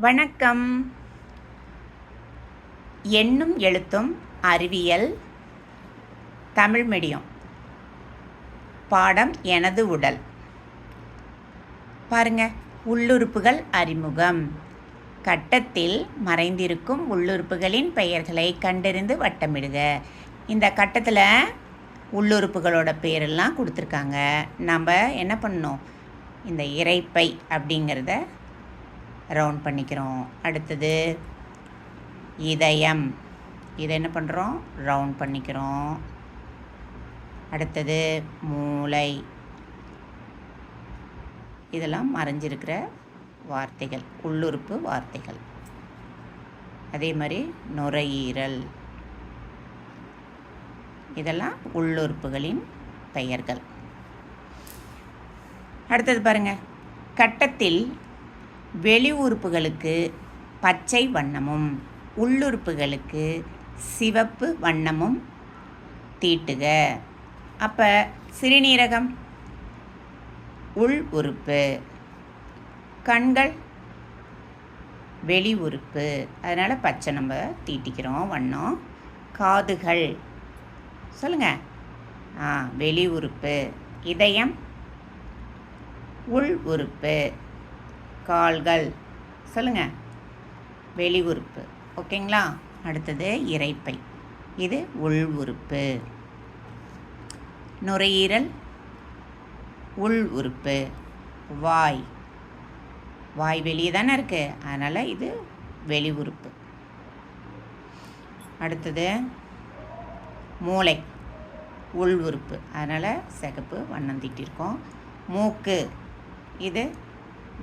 வணக்கம். எண்ணும் எழுத்தும் அறிவியல் தமிழ் மீடியம். பாடம் எனது உடல். பாருங்க உள்ளுறுப்புகள் அறிமுகம். கட்டத்தில் மறைந்திருக்கும் உள்ளுறுப்புகளின் பெயர்களை கண்டறிந்து வட்டமிடுக. இந்த கட்டத்தில் உள்ளுறுப்புகளோட பேரெல்லாம் கொடுத்துருக்காங்க. நம்ம என்ன பண்ணணும்? இந்த இறைப்பை அப்படிங்கிறத ரவுண்ட் பண்ணிக்கிறோம். அடுத்தது இதயம். இதை என்ன பண்ணுறோம் ரவுண்ட் பண்ணிக்கிறோம். அடுத்தது மூளை. இதெல்லாம் மறைஞ்சிருக்கிற வார்த்தைகள். உள்ளுறுப்பு வார்த்தைகள். அதே மாதிரி நுரையீரல். இதெல்லாம் உள்ளுறுப்புகளின் பெயர்கள். அடுத்தது பாருங்கள் கட்டத்தில் வெளி உறுப்புகளுக்கு பச்சை வண்ணமும் உள்ளுறுப்புகளுக்கு சிவப்பு வண்ணமும் தீட்டுக. அப்போ சிறுநீரகம் உள் உறுப்பு கண்கள் வெளி உறுப்பு. அதனால் பச்சை நம்ம தீட்டிக்கிறோம் வண்ணம். காதுகள் சொல்லுங்கள் ஆ வெளி உறுப்பு. இதயம் உள் உறுப்பு. கால்கள். சொல்லுங்க. வெளி உறுப்பு. ஓகேங்களா? அடுத்தது இரைப்பை இது உள் உறுப்பு. நுரையீரல் உள் உறுப்பு. வாய். வாய் வெளியே தானே இருக்கு. அதனால் இது வெளி உறுப்பு. அடுத்தது மூளை. உள் உறுப்பு. அதனால் சிகப்பு வண்ணம் தீட்டியிருக்கோம் மூக்கு. இது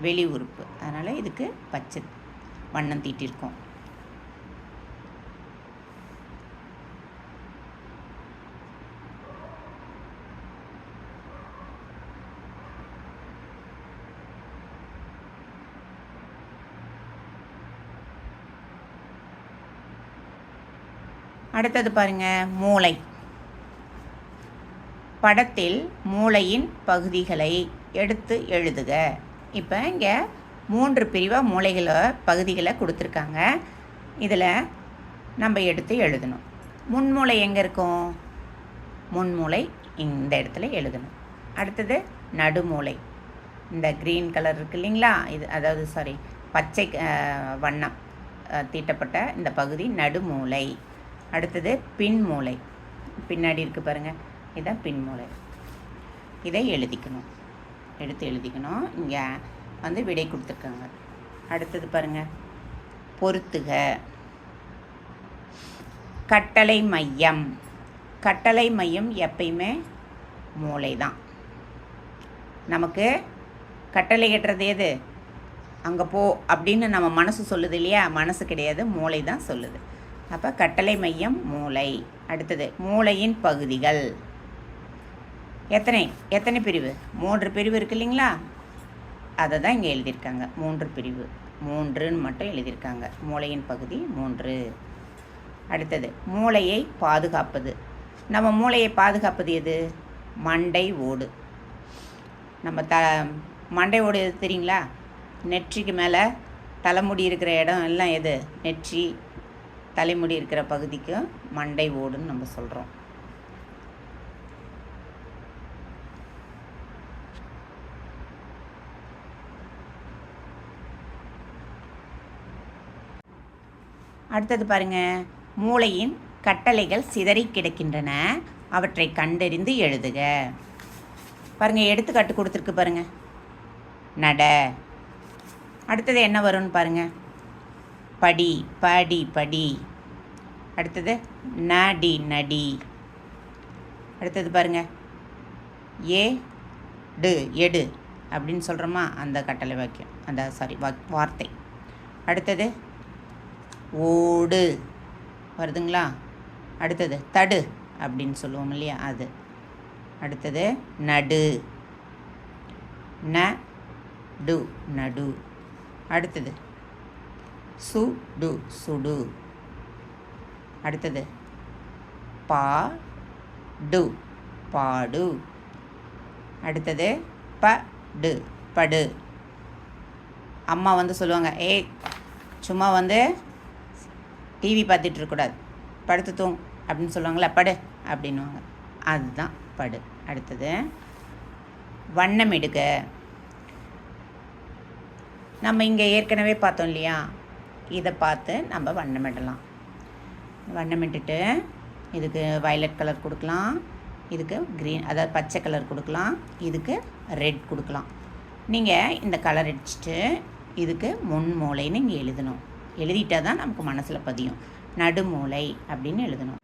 வெளி உறுப்பு. அதனால் இதுக்கு பச்சை வண்ணம் தீட்டியிருக்கோம் அடுத்தது பாருங்க மூளை. படத்தில் மூளையின் பகுதிகளை எடுத்து எழுதுக. இப்போ இங்கே மூன்று பிரிவாக மூளைகளை பகுதிகளை கொடுத்துருக்காங்க. இதில் நம்ம எடுத்து எழுதணும். முன்மூளை எங்கே இருக்கும்? முன்மூளை இந்த இடத்துல எழுதணும். அடுத்தது நடுமூளை. இந்த க்ரீன் கலர் இருக்கு இல்லைங்களா? இது அதாவது சாரி பச்சை வண்ணம் தீட்டப்பட்ட இந்த பகுதி நடுமூளை. அடுத்தது பின்மூளை. பின்னாடி இருக்குது பாருங்கள் இதுதான் பின்மூளை. இதை எழுதிக்கணும். எடுத்து எழுதிக்கணும். இங்கே வந்து விடை கொடுத்துருக்காங்க. அடுத்தது பாருங்கள் பொறுத்துக கட்டளை மையம். கட்டளை மையம் எப்பயுமே மூளை தான் நமக்கு கட்டளை கட்டுறது எது? அங்கே போ அப்படின்னு நம்ம மனசு சொல்லுது இல்லையா? மனசு கிடையாது மூளை தான் சொல்லுது. அப்போ கட்டளை மையம் மூளை அடுத்தது மூளையின் பகுதிகள். எத்தனை? எத்தனை பிரிவு? மூன்று பிரிவு இருக்கு இல்லைங்களா? அதை தான் இங்கே எழுதியிருக்காங்க. மூன்று பிரிவு. மூன்றுன்னு மட்டும் எழுதியிருக்காங்க. மூளையின் பகுதி மூன்று. அடுத்தது மூளையை பாதுகாப்பது. நம்ம மூளையை பாதுகாப்பது எது? மண்டை ஓடு. நம்ம த மண்டை ஓடு எது தெரியுங்களா? நெற்றிக்கு மேலே தலைமுடி இருக்கிற இடம் எல்லாம் எது? நெற்றி தலைமுடி இருக்கிற பகுதிக்கு மண்டை ஓடுன்னு நம்ம சொல்கிறோம் அடுத்தது பாருங்க. மூளையின் கட்டளைகள் சிதறி கிடக்கின்றன. அவற்றை கண்டறிந்து எழுதுக. பாருங்க எடுத்துக்காட்டு கொடுத்துருக்கு பாருங்க. நட. அடுத்தது என்ன வரும்னு பாருங்க. படி படி படி. அடுத்தது நடி நடி. அடுத்தது பாருங்க. ஏ டு எடு அப்படின்னு சொல்கிறோமா அந்த கட்டளை வாக்கியம். அந்த சாரி வா வார்த்தை. அடுத்தது ஓடு. வருதுங்களா? அடுத்தது தடு அப்படின்னு சொல்லுவோம் இல்லையா? அது. அடுத்தது நடு. ந டு நடு. அடுத்தது சு டு சுடு. அடுத்தது பா டு பாடு. அடுத்தது ப டு படு. அம்மா வந்து சொல்லுவாங்க ஏய் சும்மா வந்து டிவி பார்த்துட்டு இருக்கக்கூடாது படுத்து தூங்க அப்படின்னு சொல்லுவாங்களே படு அப்படின்னுவாங்க. அதுதான் படு. அடுத்தது வண்ணம் எடுக்க. நம்ம இங்கே ஏற்கனவே பார்த்தோம் இல்லையா? இதை பார்த்து நம்ம வண்ணமிடலாம் வண்ணமிட்டுட்டு இதுக்கு வயலட் கலர் கொடுக்கலாம். இதுக்கு க்ரீன் அதாவது பச்சை கலர் கொடுக்கலாம். இதுக்கு ரெட் கொடுக்கலாம். நீங்கள் இந்த கலர் அடிச்சுட்டு இதுக்கு முன் மூளைன்னு இங்கே எழுதணும். எழுதிட்டா தான் நமக்கு மனசில் பதியும். நடுமூளை அப்படின்னு எழுதணும்.